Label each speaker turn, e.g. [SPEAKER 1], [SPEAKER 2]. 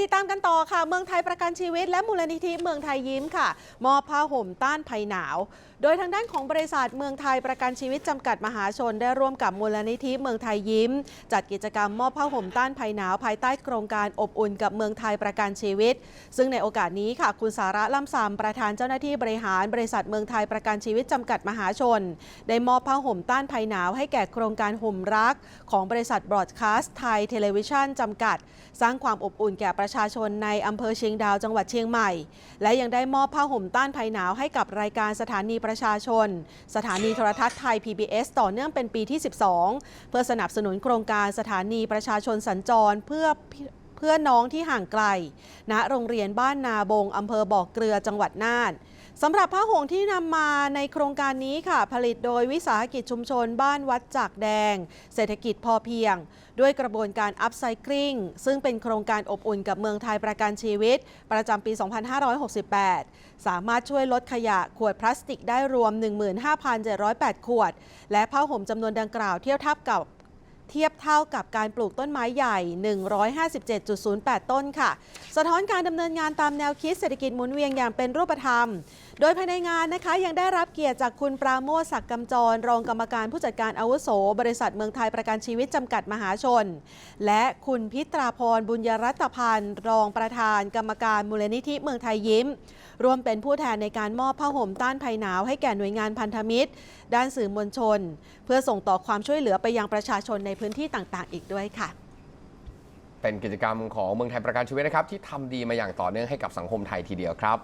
[SPEAKER 1] ติดตามกันต่อค่ะ เมืองไทยประกันชีวิต และมูลนิธิเมืองไทยยิ้มค่ะ มอบผ้าห่มต้านภัยหนาว โดยทางด้านของบริษัทเมืองไทยประกันชีวิตจำกัดมหาชน ได้ร่วมกับมูลนิธิเมืองไทยยิ้ม จัดกิจกรรมมอบผ้าห่มต้านภัยหนาว ภายใต้โครงการอบอุ่นกับเมืองไทยประกันชีวิต ซึ่งในโอกาสนี้ค่ะ คุณสาระล่ำซำประธานเจ้าหน้าที่บริหาร บริษัทเมืองไทยประกันชีวิตจำกัดมหาชน ได้มอบผ้าห่มต้านภัยหนาว ให้แก่โครงการห่มรัก ของบริษัทบรอดคาสต์ไทยเทเลวิชันจำกัด สร้างความอบอุ่นแก่ประชาชนในอำเภอเชียงดาวจังหวัดเชียงใหม่ และยังได้มอบผ้าห่มต้านภัยหนาวให้กับรายการสถานีประชาชน สถานีโทรทัศน์ไทย PBS ต่อเนื่องเป็นปีที่ 12 เพื่อสนับสนุนโครงการสถานีประชาชนสัญจรเพื่อ พื่อน้องที่ห่างไกลณโรงเรียนบ้านนาบงอำเภอบ่อเกลือจังหวัดน่านสำหรับผ้าห่มที่นำมาในโครงการนี้ค่ะ ผลิตโดยวิสาหกิจชุมชนบ้านวัดจากแดง เศรษฐกิจพอเพียง ด้วยกระบวนการอัพไซคลิงซึ่งเป็นโครงการอบอุ่นกับเมืองไทยประกันชีวิต ประจำปี 2568 สามารถช่วยลดขยะขวดพลาสติกได้รวม 15,708 ขวด และผ้าห่มจำนวนดังกล่าวเทียบเทับกับ เทียบเท่ากับการปลูกต้นไม้ใหญ่ 157.08 ต้นค่ะ สะท้อนการดำเนินงานตามแนวคิดเศรษฐกิจหมุนเวียนอย่างเป็นรูปธรรม โดยภายในงานนะคะยังได้รับเกียรติจากคุณปราโมทศักดิ์กำจร รองกรรมการผู้จัดการอาวุโส บริษัทเมืองไทยประกันชีวิตจำกัดมหาชน และคุณพิตราพรบุญยรัตพันธ์รองประธาน กรรมการมูลนิธิเมืองไทยยิ้มรวมเป็นผู้แทนในการมอบผ้าห่มต้านภัยหนาวให้แก่หน่วยงานพันธมิตร ด้านสื่อมวลชน เพื่อส่งต่อความช่วยเหลือไปยังประชาชนในพื้นที่ต่างๆ อีกด้วยค่ะ
[SPEAKER 2] เป็นกิจกรรมของเมืองไทยประกันชีวิตนะครับ ที่ทำดีมาอย่างต่อเนื่องให้กับสังคมไทยทีเดียวครับ